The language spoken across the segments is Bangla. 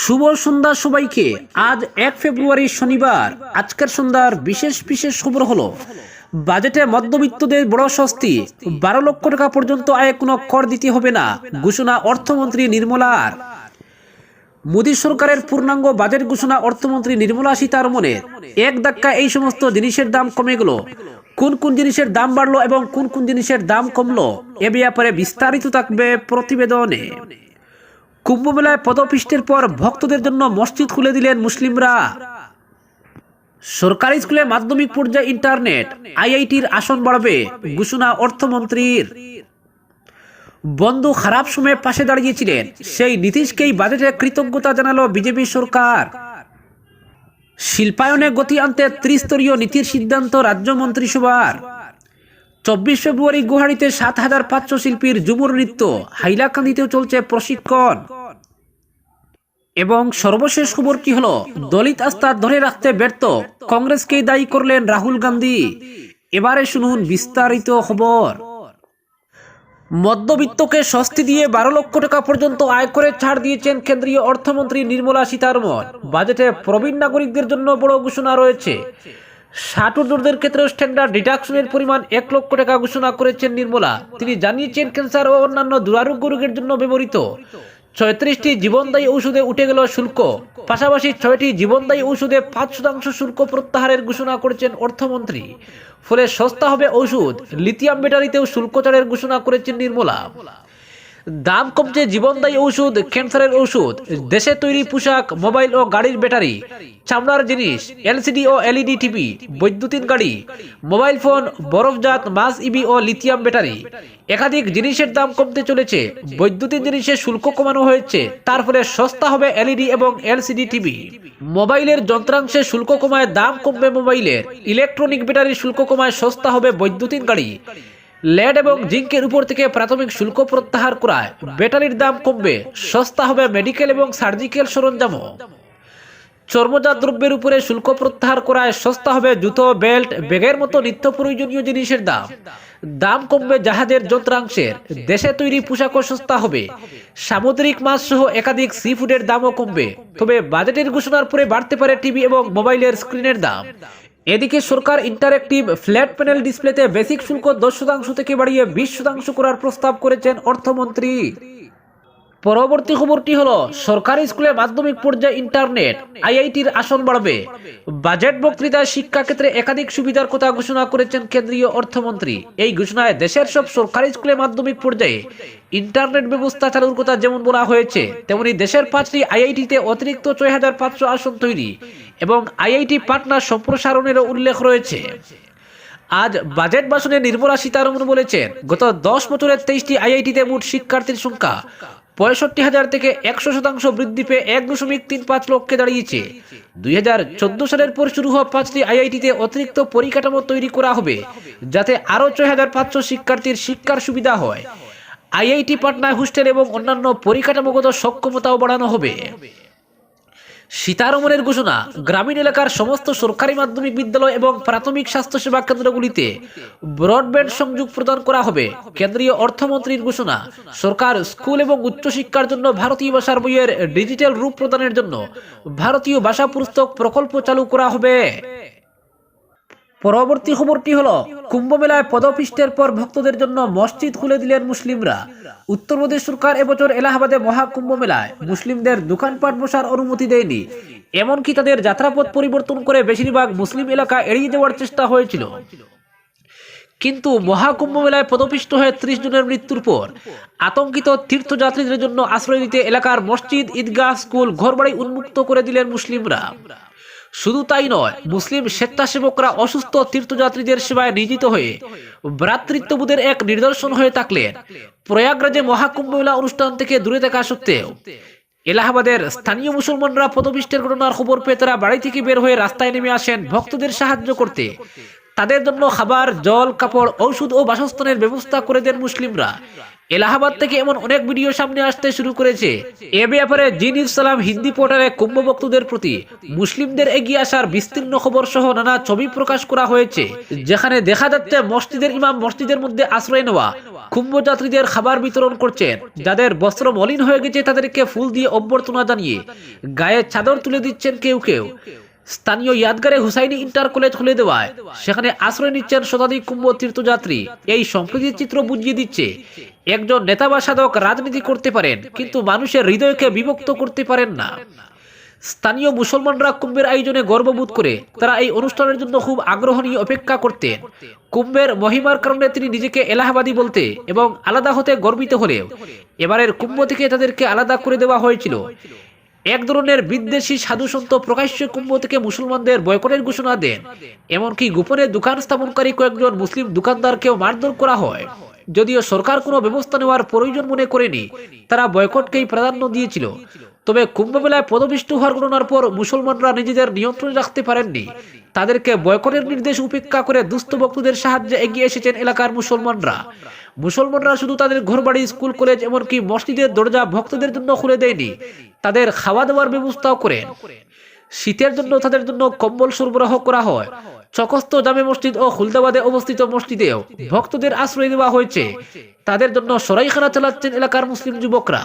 শুভ সন্ধ্যা সবাইকে। আজ এক ফেব্রুয়ারি শনিবার। আজকের সন্ধ্যার বিশেষ বিশেষ খবর হলো, বাজেটে মধ্যবিত্তদের বড় স্বস্তি বারো লক্ষ টাকা পর্যন্ত আয়ে কোনো কর দিতে হবে না, ঘোষণা অর্থমন্ত্রী নির্মলার মোদী সরকারের পূর্ণাঙ্গ বাজেট ঘোষণা অর্থমন্ত্রী নির্মলা সীতারমনের এক ধাক্কা এই সমস্ত জিনিসের দাম কমে গেল। কোন কোন জিনিসের দাম বাড়লো এবং কোন কোন জিনিসের দাম কমলো, এ ব্যাপারে বিস্তারিত থাকবে প্রতিবেদনে। কুম্ভমেলায় পদপিষ্টের পর ভক্তদের জন্য মসজিদ খুলে দিলেন মুসলিমরা। সরকারি স্কুলে মাধ্যমিক পর্যায়ে ইন্টারনেট, আইআইটির আসন বাড়বে, ঘোষণা অর্থমন্ত্রীর। বন্ধু খারাপ সময়ে পাশে দাঁড়িয়েছিলেন, সেই নীতিশকেই বাজেটে কৃতজ্ঞতা জানালো বিজেপি সরকার। শিল্পায়নে গতি আনতে ত্রিস্তরীয় নীতির সিদ্ধান্ত রাজ্য মন্ত্রিসভার। চব্বিশ ফেব্রুয়ারি গুয়াহাটিতে সাত হাজার পাঁচশো শিল্পীর ঝুমুর নৃত্য হাইলাকান্দিতেও চলছে প্রশিক্ষণ। এবং সর্বশেষ খবর কি হলো? দলিত আস্থা ধরে রাখতে ব্যর্থ। কংগ্রেসকেই দায়ী করলেন রাহুল গান্ধী। এবারে শুনুন বিস্তারিত খবর। মধ্যবিত্তকে স্বস্তি দিয়ে বারো লক্ষ টাকা পর্যন্ত আয় করে ছাড় দিয়েছেন কেন্দ্রীয় অর্থমন্ত্রী নির্মলা সীতারমন বাজেটে প্রবীণ নাগরিকদের জন্য বড় ঘোষণা রয়েছে। ষাট ঊর্ধ্বদের ক্ষেত্রে স্ট্যান্ডার্ড ডিডাকশনের পরিমাণ এক লক্ষ টাকা ঘোষণা করেছেন নির্মলা। তিনি জানিয়েছেন ক্যান্সার ও অন্যান্য দুরারোগ্য রোগের জন্য ব্যবহৃত। ছয়ত্রিশটি জীবনদায়ী ঔষধে উঠে গেল শুল্ক। পাশাপাশি ছয়টি জীবনদায়ী ঔষধে পাঁচ শতাংশ শুল্ক প্রত্যাহারের ঘোষণা করেছেন অর্থমন্ত্রী। ফলে সস্তা হবে ঔষধ। লিথিয়াম ব্যাটারিতেও শুল্ক ছাড়ের ঘোষণা করেছেন নির্মলা। দাম কমছে জীবনদায়ী ঔষধ, ক্যান্সারের ঔষধ, দেশে তৈরি পোশাক, মোবাইল ও গাড়ির ব্যাটারি, চামড়ার জিনিস, এলসিডি ও এলইডি টিভি, বৈদ্যুতিন গাড়ি, মোবাইল ফোন, বরফজাত মাছ, ইবি ও লিথিয়াম ব্যাটারি। একাধিক জিনিসের দাম কমতে চলেছে, বৈদ্যুতিন জিনিসের শুল্ক কমানো হয়েছে, তার ফলে সস্তা হবে এলইডি এবং এলসিডি টিভি। মোবাইলের যন্ত্রাংশের শুল্ক কমায় দাম কমবে মোবাইলের, ইলেকট্রনিক ব্যাটারির শুল্ক কমায় সস্তা হবে বৈদ্যুতিন গাড়ি। লেড এবং জিঙ্কের উপর থেকে প্রাথমিক শুল্ক প্রত্যাহার করায় ব্যাটারির দাম কমবে। সস্তা হবে মেডিকেল এবং সার্জিক্যাল সরঞ্জামও। চর্মজাত দ্রব্যের উপরে শুল্ক প্রত্যাহার করায় সস্তা হবে জুতো, বেল্ট, ব্যাগের মতো নিত্য প্রয়োজনীয় জিনিসের দাম। দাম কমবে জাহাজের যন্ত্রাংশের। দেশে তৈরি পোশাকও সস্তা হবে। সামুদ্রিক মাছ সহ একাধিক সি ফুডের দামও কমবে। তবে বাজেটের ঘোষণার পরে বাড়তে পারে টিভি এবং মোবাইলের স্ক্রিনের দাম। এদিকে সরকার ইন্টারেক্টিভ ফ্ল্যাট প্যানেল ডিসপ্লেতে বেসিক শুল্ক দশ শতাংশ থেকে বাড়িয়ে বিশ শতাংশ করার প্রস্তাব করেছেন অর্থমন্ত্রী। পরবর্তী খবরটি হলো, সরকারি স্কুলে মাধ্যমিক পর্যায়ে ইন্টারনেট আইআইটির আসন বাড়বে। বাজেট বক্তৃতায় শিক্ষাক্ষেত্রে একাধিক সুবিধার কথা ঘোষণা করেছেন কেন্দ্রীয় অর্থমন্ত্রী। এই ঘোষণায় দেশের সব সরকারি স্কুলে মাধ্যমিক পর্যায়ে ইন্টারনেট ব্যবস্থা চালুর কথা যেমন বলা হয়েছে, তেমনি দেশের পাঁচটি আইআইটিতে অতিরিক্ত ছয় হাজার পাঁচশো আসন তৈরি এবং আইআইটি পাটনা সম্প্রসারণেরও উল্লেখ রয়েছে। আজ বাজেট ভাষণে নির্মলা সীতারমন বলেছেন, গত দশ বছরের তেইশটি আইআইটিতে মোট শিক্ষার্থীর সংখ্যা পঁয়ষট্টি হাজার থেকে একশো শতাংশ বৃদ্ধি পেয়ে এক দশমিক তিন পাঁচ লক্ষে দাঁড়িয়েছে। দুই হাজার চোদ্দ সালের পর শুরু হওয়া পাঁচটি আইআইটিতে অতিরিক্ত পরিকাঠামো তৈরি করা হবে, যাতে আরও ছয় হাজার পাঁচশো শিক্ষার্থীর শিক্ষার সুবিধা হয়। আইআইটি পাটনায় হোস্টেল এবং অন্যান্য পরিকাঠামোগত সক্ষমতাও বাড়ানো হবে। সীতারমনের ঘোষণা গ্রামীণ এলাকার সমস্ত সরকারি মাধ্যমিক বিদ্যালয় এবং প্রাথমিক স্বাস্থ্যসেবা কেন্দ্রগুলিতে ব্রডব্যান্ড সংযোগ প্রদান করা হবে। কেন্দ্রীয় অর্থমন্ত্রীর ঘোষণা, সরকার স্কুল এবং উচ্চশিক্ষার জন্য ভারতীয় ভাষার বইয়ের ডিজিটাল রূপ প্রদানের জন্য ভারতীয় ভাষা পুস্তক প্রকল্প চালু করা হবে। পরবর্তী খবরটি হলো কুম্ভ মেলায় পদপিষ্টের পর ভক্তদের জন্য মসজিদ খুলে দিলেন মুসলিমরা। উত্তরপ্রদেশ সরকার এবছর এলাহাবাদে মহাকুম্ভ মেলায় মুসলিমদের দোকানপাট বসার অনুমতি দেয়নি। এমনকি তাদের যাত্রাপথ পরিবর্তন করে বেশিরভাগ মুসলিম এলাকা এড়িয়ে দেওয়ার চেষ্টা হয়েছিল। কিন্তু মহাকুম্ভ মেলায় পদপিষ্ট হয়ে ত্রিশ জনের মৃত্যুর পর আতঙ্কিত তীর্থযাত্রীদের জন্য আশ্রয় দিতে এলাকার মসজিদ, ঈদগাহ, স্কুল, ঘরবাড়ি উন্মুক্ত করে দিলেন মুসলিমরা। শুধু তাই নয়, মুসলিম স্বেচ্ছাসেবকরা অসুস্থ তীর্থযাত্রীদের সেবায় নিয়োজিত হয়ে ভ্রাতৃত্ববোধের এক নিদর্শন হয়ে থাকলেন। প্রয়াগরাজে মহাকুম্ভ মেলা অনুষ্ঠান থেকে দূরে থাকা সত্ত্বেও এলাহাবাদের স্থানীয় মুসলমানরা পদপিষ্টের ঘটনার খবর পেয়ে তারা বাড়ি থেকে বের হয়ে রাস্তায় নেমে আসেন ভক্তদের সাহায্য করতে। তাদের জন্য খাবার, জল, কাপড়, ঔষধ ও বাসস্থানের ব্যবস্থা করে দেন মুসলিমরা। এলাহাবাদ থেকে এমন অনেক ভিডিও সামনে আসতে শুরু করেছে। এ ব্যাপারে জিন ইসলাম হিন্দি পোর্টালে কুম্ভ ভক্তদের প্রতি মুসলিমদের এগিয়ে আসার বিস্তীর্ণ খবর সহ নানা ছবি প্রকাশ করা হয়েছে, যেখানে দেখা যাচ্ছে মসজিদের ইমাম মসজিদের মধ্যে আশ্রয় নেওয়া কুম্ভ যাত্রীদের খাবার বিতরণ করছেন, যাদের বস্ত্র মলিন হয়ে গেছে তাদেরকে ফুল দিয়ে অভ্যর্থনা জানিয়ে গায়ে চাদর তুলে দিচ্ছেন কেউ কেউ। স্থানীয় ইয়াদগারে হুসাইনি ইন্টার কলেজ খুলে দেওয়ায়। সেখানে আশ্রয় নিচ্ছেন শতাধিক কুম্ভ তীর্থযাত্রী। এই সম্প্রীতির চিত্র বুঝিয়ে দিচ্ছে, একজন নেতা বা সাধক রাজনীতি করতে পারেন, কিন্তু মানুষের হৃদয়কে বিভক্ত করতে পারেন না। স্থানীয় মুসলমানরা কুম্ভের আয়োজনে গর্ববোধ করে, তারা এই অনুষ্ঠানের জন্য খুব আগ্রহ নিয়ে অপেক্ষা করতেন। কুম্ভের মহিমার কারণে তিনি নিজেকে এলাহাবাদী বলতে এবং আলাদা হতে গর্বিত হলেও, এবারের কুম্ভ থেকে তাদেরকে আলাদা করে দেওয়া হয়েছিল। এক ধরনের বিদ্বেষী সাধুসন্ত প্রকাশ্য কুম্ভ থেকে মুসলমানদের বয়কটের ঘোষণা দেন। এমনকি গোপনে দোকান স্থাপনকারী কয়েকজন মুসলিম দোকানদারকেও মারধর করা হয়। যদিও সরকার কোনো ব্যবস্থা নেওয়ার প্রয়োজন মনে করেনি, তারা বয়কটকেই প্রাধান্য দিয়েছিল। তবে কুম্ভমেলায় পদবিষ্ট হওয়ার ঘটনার পর মুসলমানরা নিজেদের নিয়ন্ত্রণে রাখতে পারেননি। তাদেরকে বয়কটের নির্দেশ উপেক্ষা করে দুস্থ ভক্তদের সাহায্যে এগিয়ে এসেছেন এলাকার মুসলমানরা। মুসলমানরা শুধু তাদের ঘরবাড়ি, স্কুল, কলেজ এমনকি মসজিদের দরজা ভক্তদের জন্য খুলে দেয়নি। তাদের খাওয়া দাওয়ার ব্যবস্থাও করেন। শীতের জন্য তাদের জন্য কম্বল সরবরাহ করা হয়। চকস্ত জামে মসজিদ ও খুলদাবাদে অবস্থিত মসজিদেও ভক্তদের আশ্রয় দেওয়া হয়েছে। তাদের জন্য সরাইখানা চালাচ্ছেন এলাকার মুসলিম যুবকরা।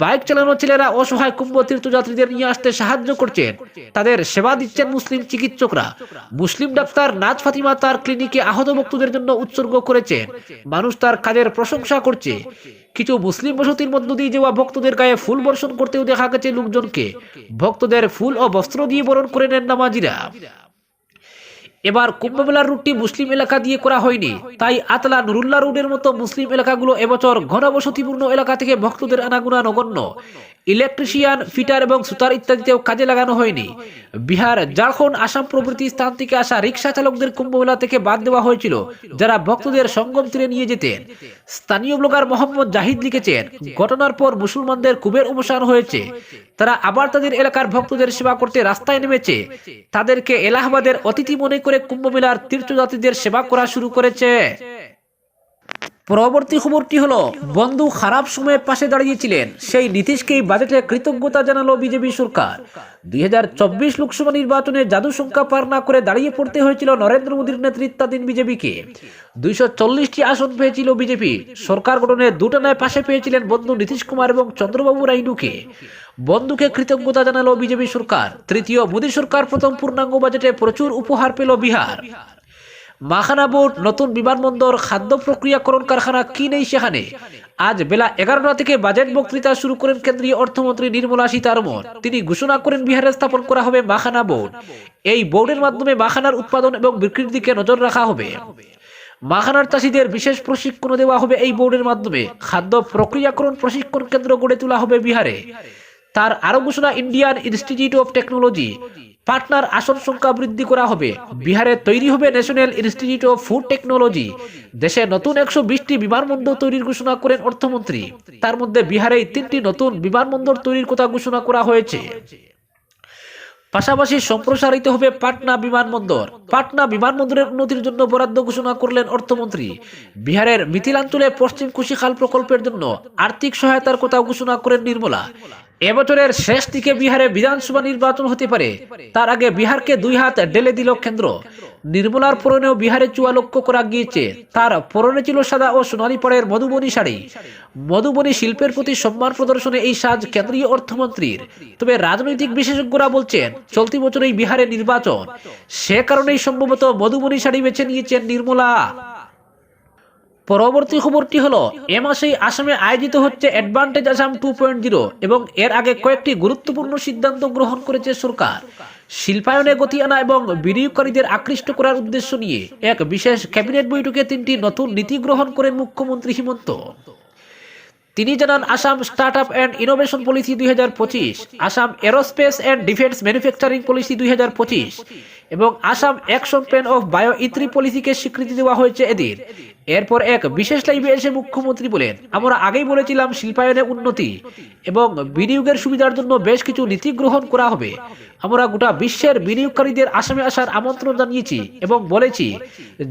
বাইক চালানো ছেলেরা অসহায় কুম্ভ তীর্থযাত্রীদের নিয়ে আসতে সাহায্য করছেন। তাদের সেবা দিচ্ছেন মুসলিম চিকিৎসকরা। মুসলিম ডাক্তার নাজ ফাতিমা তার ক্লিনিকে আহত ভক্তদের জন্য উৎসর্গ করেছেন। মানুষ তার কাজের প্রশংসা করছে। কিছু মুসলিম বসতির মধ্য দিয়ে যাওয়া ভক্তদের গায়ে ফুল বর্ষণ করতেও দেখা গেছে লোকজনকে। ভক্তদের ফুল ও বস্ত্র দিয়ে বরণ করে নেন নামাজিরা। এবার কুম্ভমেলার রুটটি মুসলিম এলাকা দিয়ে করা হয়নি। তাই আতলা নুরুল্লাহ রোডের মতো মুসলিম এলাকাগুলো এবছর ঘনবসতিপূর্ণ এলাকা থেকে ভক্তদের আনাগুনা নগণ্য। ইলেকট্রিশিয়ান, ফিটার এবং সুতার ইত্যাদিতেও কাজে লাগানো হয়নি। বিহার, ঝাড়খণ্ড, আসাম প্রভৃতি স্থান থেকে আসা রিক্সা চালকদের কুম্ভমেলা থেকে বাদ দেওয়া হয়েছিল, যারা ভক্তদের সঙ্গম তীরে নিয়ে যেতেন। স্থানীয় ব্লগার মোহাম্মদ জাহিদ লিখেছেন, ঘটনার পর মুসলমানদের কুবের অবসান হয়েছে। তারা আবার তাদের এলাকার ভক্তদের সেবা করতে রাস্তায় নেমেছে। তাদেরকে এলাহাবাদের অতিথি মনে করে কুম্ভমেলার তীর্থযাত্রীদের সেবা করা শুরু করেছে। পরবর্তী খবরটি হলো, বন্ধু খারাপ সময়ে পাশে দাঁড়িয়েছিলেন। সেই নীতিশকেই বাজেটে কৃতজ্ঞতা জানালো বিজেপি সরকার। দু হাজার চব্বিশ লোকসভা নির্বাচনে জাদু সংখ্যা পার না করে দাঁড়িয়ে পড়তে হয়েছিল নরেন্দ্র মোদীর নেতৃত্বাধীন বিজেপিকে। দুইশো চল্লিশটি আসন পেয়েছিল বিজেপি। সরকার গঠনে দুটানায় পাশে পেয়েছিলেন বন্ধু নীতিশ কুমার এবং চন্দ্রবাবু রাইডুকে। বন্ধুকে কৃতজ্ঞতা জানালো বিজেপি সরকার। তৃতীয় মোদী সরকার প্রথম পূর্ণাঙ্গ বাজেটে প্রচুর উপহার পেল বিহার। মাখানা বোর্ড, নতুন বিমানবন্দর, খাদ্য প্রক্রিয়াকরণ কারখানা কি নেই সেখানে? আজ বেলা এগারোটা থেকে বাজেট বক্তৃতা শুরু করেন কেন্দ্রীয় অর্থমন্ত্রী নির্মলা সীতারমন তিনি ঘোষণা করেন বিহারে স্থাপন করা হবে মাখানা বোর্ড। এই বোর্ডের মাধ্যমে মাখানার উৎপাদন এবং বিক্রির দিকে নজর রাখা হবে। মাখানার চাষিদের বিশেষ প্রশিক্ষণ দেওয়া হবে এই বোর্ডের মাধ্যমে। খাদ্য প্রক্রিয়াকরণ প্রশিক্ষণ কেন্দ্র গড়ে তোলা হবে বিহারে। তার আরও ঘোষণা Indian Institute of Technology. Partner আসন সংখ্যা বৃদ্ধি করা হবে। বিহারে তৈরি হবে National Institute of Food Technology. দেশে নতুন একশো বিশটি বিমানবন্দর তৈরির ঘোষণা করেন অর্থমন্ত্রী। তার মধ্যে বিহারে তিনটি নতুন বিমানবন্দর তৈরির কথা ঘোষণা করা হয়েছে। পাশাপাশি সম্প্রসারিত হবে পাটনা বিমানবন্দর। পাটনা বিমানবন্দরের উন্নতির জন্য বরাদ্দ ঘোষণা করলেন অর্থমন্ত্রী। বিহারের মিথিলাঞ্চলে পশ্চিম কুশিখাল প্রকল্পের জন্য আর্থিক সহায়তার কথা ঘোষণা করেন নির্মলা। এবছরের শেষ দিকে বিহারে বিধানসভা নির্বাচন হতে পারে। তার আগে বিহারকে দুই হাত ডেলে দিল কেন্দ্র। নির্মলার পরনেও বিহারে চুয়া লক্ষ্য করা গিয়েছে। তার পরনে ছিল সাদা ও সোনালী পরের মধুবনী শাড়ি। মধুবনী শিল্পের প্রতি সম্মান প্রদর্শনে এই সাজ কেন্দ্রীয় অর্থমন্ত্রীর। তবে রাজনৈতিক বিশেষজ্ঞরা বলছেন, চলতি বছরেই বিহারে নির্বাচন। সে কারণেই সম্ভবত মধুবনী শাড়ি বেছে নিয়েছেন নির্মলা। পরবর্তী খবরটি হলো, এ মাসেই আসামে আয়োজিত হচ্ছে advantage Assam two point zero এবং এর আগে কয়েকটি গুরুত্বপূর্ণ সিদ্ধান্ত গ্রহণ করেছে সরকার। শিল্পায়নে গতি আনা এবং বিনিয়োগকারীদের আকৃষ্ট করার উদ্দেশ্য নিয়ে এক বিশেষ ক্যাবিনেট বৈঠকে তিনটি নতুন নীতি গ্রহণ করেন মুখ্যমন্ত্রী হিমন্ত। তিনি জানান, Assam start up and innovation policy দুই হাজার পঁচিশ, Assam aerospace and defence manufacturing policy দুই হাজার পঁচিশ এবং Assam action plan of bio ইত্রি পলিসিকে স্বীকৃতি দেওয়া হয়েছে এদিন এরপর এক বিশেষ লাইভে এসে মুখ্যমন্ত্রী বলেন, আমরা আগেই বলেছিলাম শিল্পায়নে উন্নতি এবং বিনিয়োগের সুবিধার জন্য বেশ কিছু নীতি গ্রহণ করা হবে। আমরা গোটা বিশ্বের বিনিয়োগকারীদের আসামে আসার আমন্ত্রণ জানিয়েছি এবং বলেছি,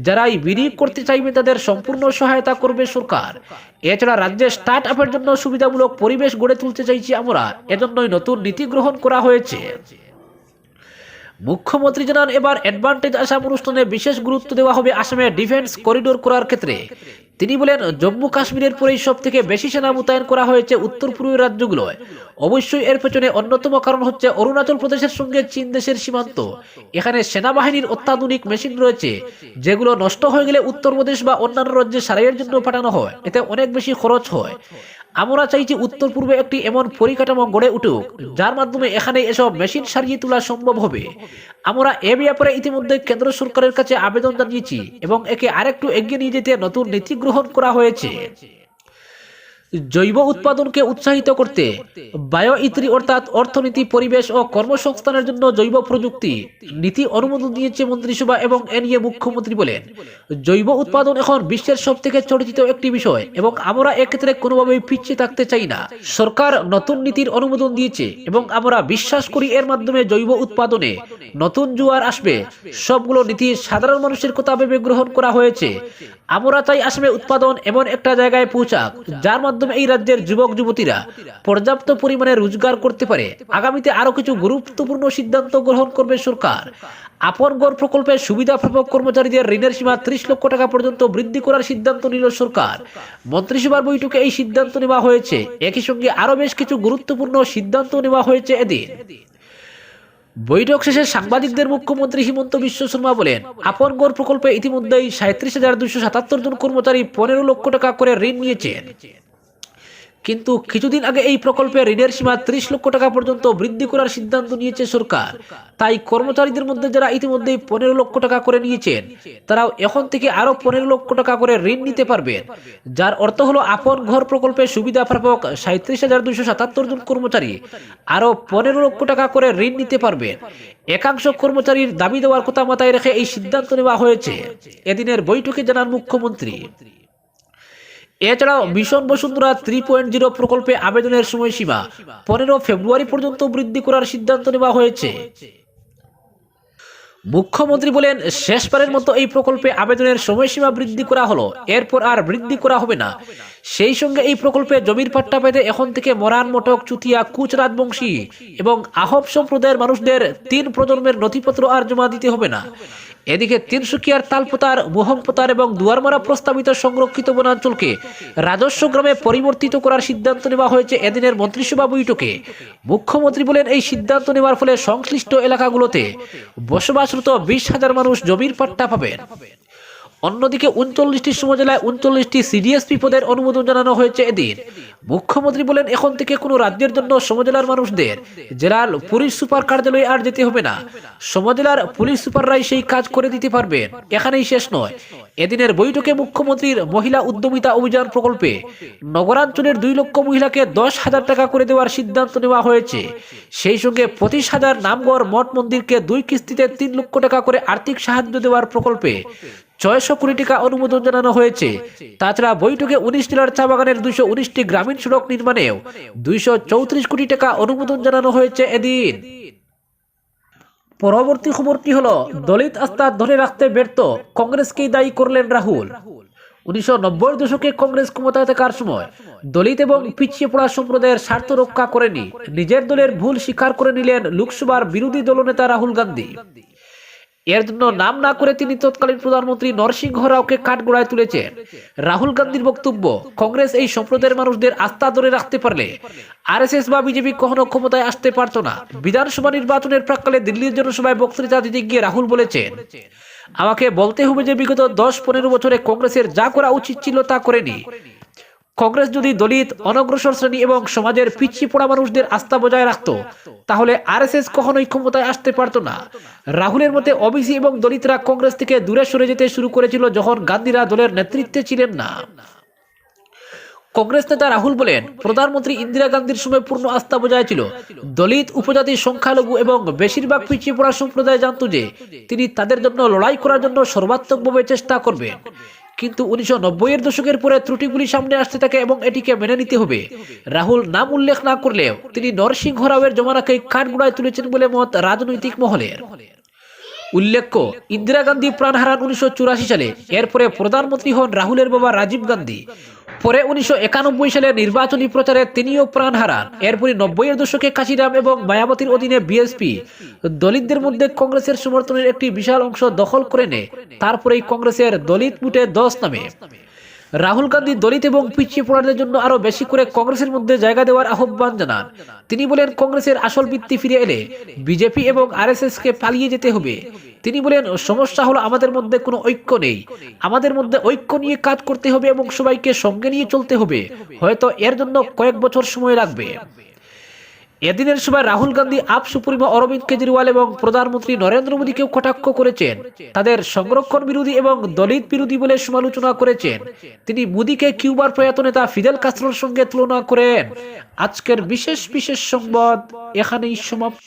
যারাই বিনিয়োগ করতে চাইবে তাদের সম্পূর্ণ সহায়তা করবে সরকার। এছাড়া রাজ্যে স্টার্ট আপের জন্য সুবিধামূলক পরিবেশ গড়ে তুলতে চাইছি আমরা। এজন্যই নতুন নীতি গ্রহণ করা হয়েছে। মুখ্যমন্ত্রী জানান, এবার অ্যাডভান্টেজ আসাম অনুষ্ঠানে বিশেষ গুরুত্ব দেওয়া হবে আসামে ডিফেন্স করিডোর করার ক্ষেত্রে। তিনি বলেন, জম্মু কাশ্মীরের পরেই সব থেকে বেশি সেনা মোতায়েন করা হয়েছে উত্তর পূর্বের রাজ্যগুলোয়। অবশ্যই এর পেছনে অন্যতম কারণ হচ্ছে অরুণাচল প্রদেশের সঙ্গে চীন দেশের সীমান্ত। এখানে সেনাবাহিনীর অত্যাধুনিক মেশিন রয়েছে, যেগুলো নষ্ট হয়ে গেলে উত্তরপ্রদেশ বা অন্যান্য রাজ্যে সারাইয়ের জন্য পাঠানো হয়। এতে অনেক বেশি খরচ হয়। আমরা চাইছি উত্তর পূর্বে একটি এমন পরিকাঠামো গড়ে উঠুক, যার মাধ্যমে এখানে এসব মেশিন সারিয়ে তোলা সম্ভব হবে। আমরা এ ব্যাপারে ইতিমধ্যে কেন্দ্র সরকারের কাছে আবেদন জানিয়েছি এবং একে আরেকটু এগিয়ে নিয়ে যেতে নতুন নীতি গ্রহণ করা হয়েছে। জৈব উৎপাদনকে উৎসাহিত করতে বায়ো ইত্রি অর্থাৎ অর্থনীতি, পরিবেশ ও কর্মসংস্থানের জন্য জৈব প্রযুক্তি নীতি অনুমোদন দিয়েছে মন্ত্রিসভা এবং এ নিয়ে মুখ্যমন্ত্রী বলেন। জৈব উৎপাদন এখন বিশ্বের সব থেকে চর্চিত একটি বিষয় এবং আমরা এক্ষেত্রে কোনোভাবেই পিছিয়ে থাকতে চাই না। সরকার নতুন নীতির অনুমোদন দিয়েছে এবং আমরা বিশ্বাস করি এর মাধ্যমে জৈব উৎপাদনে নতুন জোয়ার আসবে। সবগুলো নীতি সাধারণ মানুষের কথা ভেবে গ্রহণ করা হয়েছে। আমরা চাই আসামে উৎপাদন এমন একটা জায়গায় পৌঁছাক, যার মাধ্যমে এই রাজ্যের যুবক, যুবতীরা পর্যাপ্ত পরিমাণে রোজগার করতে পারে। আগামীতে আরও কিছু গুরুত্বপূর্ণ সিদ্ধান্ত গ্রহণ করবে সরকার। আপন গড় কর্মচারীদের ঋণের সীমা ত্রিশ লক্ষ টাকা পর্যন্ত বৃদ্ধি করার সিদ্ধান্ত নিল সরকার। মন্ত্রিসভার বৈঠকে এই সিদ্ধান্ত নেওয়া হয়েছে। একই সঙ্গে বেশ কিছু গুরুত্বপূর্ণ সিদ্ধান্ত নেওয়া হয়েছে এদিন। বৈঠক শেষে সাংবাদিকদের মুখ্যমন্ত্রী হিমন্ত বিশ্ব শর্মা বলেন, আপন গড় প্রকল্পে ইতিমধ্যেই সাঁত্রিশ হাজার দুশো সাতাত্তর জন কর্মচারী পনেরো লক্ষ টাকা করে ঋণ নিয়েছেন। কিন্তু কিছুদিন আগে এই প্রকল্পে ঋণের সীমা ত্রিশ লক্ষ টাকা পর্যন্ত বৃদ্ধি করার সিদ্ধান্ত নিয়েছে সরকার। তাই কর্মচারীদের মধ্যে যারা ইতিমধ্যেই পনেরো লক্ষ টাকা করে নিয়েছেন, তারাও এখন থেকে আরও পনেরো লক্ষ টাকা করে ঋণ নিতে পারবেন। যার অর্থ হলো আপন ঘর প্রকল্পে সুবিধা প্রাপক সাঁত্রিশ হাজার দুইশো সাতাত্তর জন কর্মচারী আরও পনেরো লক্ষ টাকা করে ঋণ নিতে পারবেন। একাংশ কর্মচারীর দাবি দেওয়ার কথা মাথায় রেখে এই সিদ্ধান্ত নেওয়া হয়েছে। এদিনের বৈঠকে জানান মুখ্যমন্ত্রী। এছাড়াও mission Basundhara three point zero প্রকল্পে আবেদনের সময়সীমা পনেরো ফেব্রুয়ারি পর্যন্ত বৃদ্ধি করার সিদ্ধান্ত নেওয়া হয়েছে। মুখ্যমন্ত্রী বলেন, শেষবারের মতো এই প্রকল্পে আবেদনের সময়সীমা বৃদ্ধি করা হলো। এরপর আর বৃদ্ধি করা হবে না। সেই সঙ্গে এই প্রকল্পে জমির পাট্টা পেতে এখন থেকে মরান মটক, চুতিয়া কুচ রাজবংশী এবং আহব সম্প্রদায়ের মানুষদের তিন প্রজন্মের নথিপত্র আর জমা দিতে হবে না। এদিকে তিনসুকিয়ার তালপোতার, মোহনপোতার এবং দুয়ারমারা প্রস্তাবিত সংরক্ষিত বনাঞ্চলকে রাজস্ব গ্রামে পরিবর্তিত করার সিদ্ধান্ত নেওয়া হয়েছে এদিনের মন্ত্রিসভা বৈঠকে। মুখ্যমন্ত্রী বলেন, এই সিদ্ধান্ত নেওয়ার ফলে সংশ্লিষ্ট এলাকাগুলোতে বসবাসরত বিশ হাজার মানুষ জমির পাট্টা পাবেন। অন্যদিকে উনচল্লিশটি সমজেলায় উনচল্লিশটি সিডিএসপি পদের অনুমোদন জানানো হয়েছে এদিন। মুখ্যমন্ত্রী বলেন, এখন থেকে কোনো রাজ্যের জন্য সমজেলার মানুষদের জেলার পুলিশ সুপার কার্যালয়ে আর যেতে হবে না। সমজেলার পুলিশ সুপাররাই সেই কাজ করে দিতে পারবেন। এখানেই শেষ নয়। এদিনের বৈঠকে মুখ্যমন্ত্রীর মহিলা উদ্যমিতা অভিযান প্রকল্পে নগরাঞ্চলের দুই লক্ষ মহিলাকে দশ হাজার টাকা করে দেওয়ার সিদ্ধান্ত নেওয়া হয়েছে। সেই সঙ্গে পঁচিশ হাজার নামগড় মঠ মন্দিরকে দুই কিস্তিতে তিন লক্ষ টাকা করে আর্থিক সাহায্য দেওয়ার প্রকল্পে ছয়শো কোটি টাকা অনুমোদন জানানো হয়েছে। তাছাড়া বৈঠকে উনিশ জেলার চা বাগানের দুইশো উনিশটি গ্রামীণ সড়ক নির্মাণেও দুইশো চৌত্রিশ কোটি টাকা অনুমোদন জানানো হয়েছে এদিন। পরবর্তী খবরটি হলো, দলিত আস্থা ধরে রাখতে ব্যর্থ, কংগ্রেসকেই দায়ী করলেন রাহুল। উনিশশো নব্বই দশকে কংগ্রেস ক্ষমতায় থাকার সময় দলিত এবং পিছিয়ে পড়া সম্প্রদায়ের স্বার্থ রক্ষা করেনি। নিজের দলের ভুল স্বীকার করে নিলেন লোকসভার বিরোধী দলনেতা রাহুল গান্ধী। এর জন্য নাম না করে তিনি তৎকালীন প্রধানমন্ত্রী নরসিংহ রাওকে কাঠগোড়ায় তুলেছেন। রাহুল গান্ধীর বক্তব্য, কংগ্রেস এই সম্প্রদায়ের মানুষদের আস্থা ধরে রাখতে পারলে আরএসএস বা বিজেপি কখনো ক্ষমতায় আসতে পারতো না। বিধানসভা নির্বাচনের প্রাককালে দিল্লির জনসভায় বক্তৃতা দিতে গিয়ে রাহুল বলেছেন, আমাকে বলতে হবে যে বিগত দশ পনেরো বছরে কংগ্রেসের যা করা উচিত ছিল তা করেনি। কংগ্রেস যদি দলিত, অনগ্রসর শ্রেণি এবং সমাজের পিছিয়ে পড়া মানুষদের আস্থা বজায় রাখত, তাহলে আরএসএস কখনোই ক্ষমতায় আসতে পারতো না। রাহুলের মতে ওবিসি এবং দলিতরা কংগ্রেস থেকে দূরে সরে যেতে শুরু করেছিল যখন গান্ধীরা দলের নেতৃত্বে ছিলেন না। কংগ্রেস নেতা রাহুল বলেন, প্রধানমন্ত্রী ইন্দিরা গান্ধীর সময় পূর্ণ আস্থা বজায় ছিল। দলিত উপজাতি সংখ্যালঘু এবং বেশিরভাগ পিছিয়ে পড়া সম্প্রদায় জানত যে, তিনি তাদের জন্য লড়াই করার জন্য সর্বাত্মকভাবে চেষ্টা করবেন। কিন্তু উনিশশো নব্বইয়ের দশকের পরে ত্রুটিগুলি সামনে আসতে থাকে এবং এটিকে মেনে নিতে হবে। রাহুল নাম উল্লেখ না করলেও তিনি নরসিংহ রাওয়ের জমানাকে কাঠগুড়ায় তুলেছেন বলে মত রাজনৈতিক মহলের। উল্লেখ্য, ইন্দিরা গান্ধী প্রাণ হারান উনিশশো চুরাশি সালে, এরপরে প্রধানমন্ত্রী হন রাহুলের বাবা রাজীব গান্ধী। পরে উনিশশো সালে নির্বাচনী প্রচারে তিনিও প্রাণ হারান। এরপরে নব্বইয়ের দশকে কাশিরাম এবং মায়াবতীর অধীনে বিএসপি দলিতদের মধ্যে কংগ্রেসের সমর্থনের একটি বিশাল অংশ দখল করে নেয়। তারপরেই কংগ্রেসের দলিত মুটে দশ নামে। রাহুল গান্ধী দলিত এবং পিছিয়ে পড়ানোর জন্য আরও বেশি করে কংগ্রেসের মধ্যে জায়গা দেওয়ার আহ্বান জানান। তিনি বলেন, কংগ্রেসের আসল ভিত্তি ফিরে এলে বিজেপি এবং আরএসএস কে পালিয়ে যেতে হবে। তিনি বলেন, সমস্যা হলো আমাদের মধ্যে কোনো ঐক্য নেই। আমাদের মধ্যে ঐক্য নিয়ে কাজ করতে হবে এবং সবাইকে সঙ্গে নিয়ে চলতে হবে। হয়তো এর জন্য কয়েক বছর সময় লাগবে। এদিনের সময় রাহুল গান্ধী আপ সুপ্রিমো অরবিন্দ কেজরিওয়াল এবং প্রধানমন্ত্রী নরেন্দ্র মোদীকেও কটাক্ষ করেছেন। তাদের সংরক্ষণ বিরোধী এবং দলিত বিরোধী বলে সমালোচনা করেছেন। তিনি মোদীকে কিউবার প্রয়াত নেতা ফিদেল কাস্ত্রোর সঙ্গে তুলনা করেন। আজকের বিশেষ বিশেষ সংবাদ এখানেই সমাপ্ত।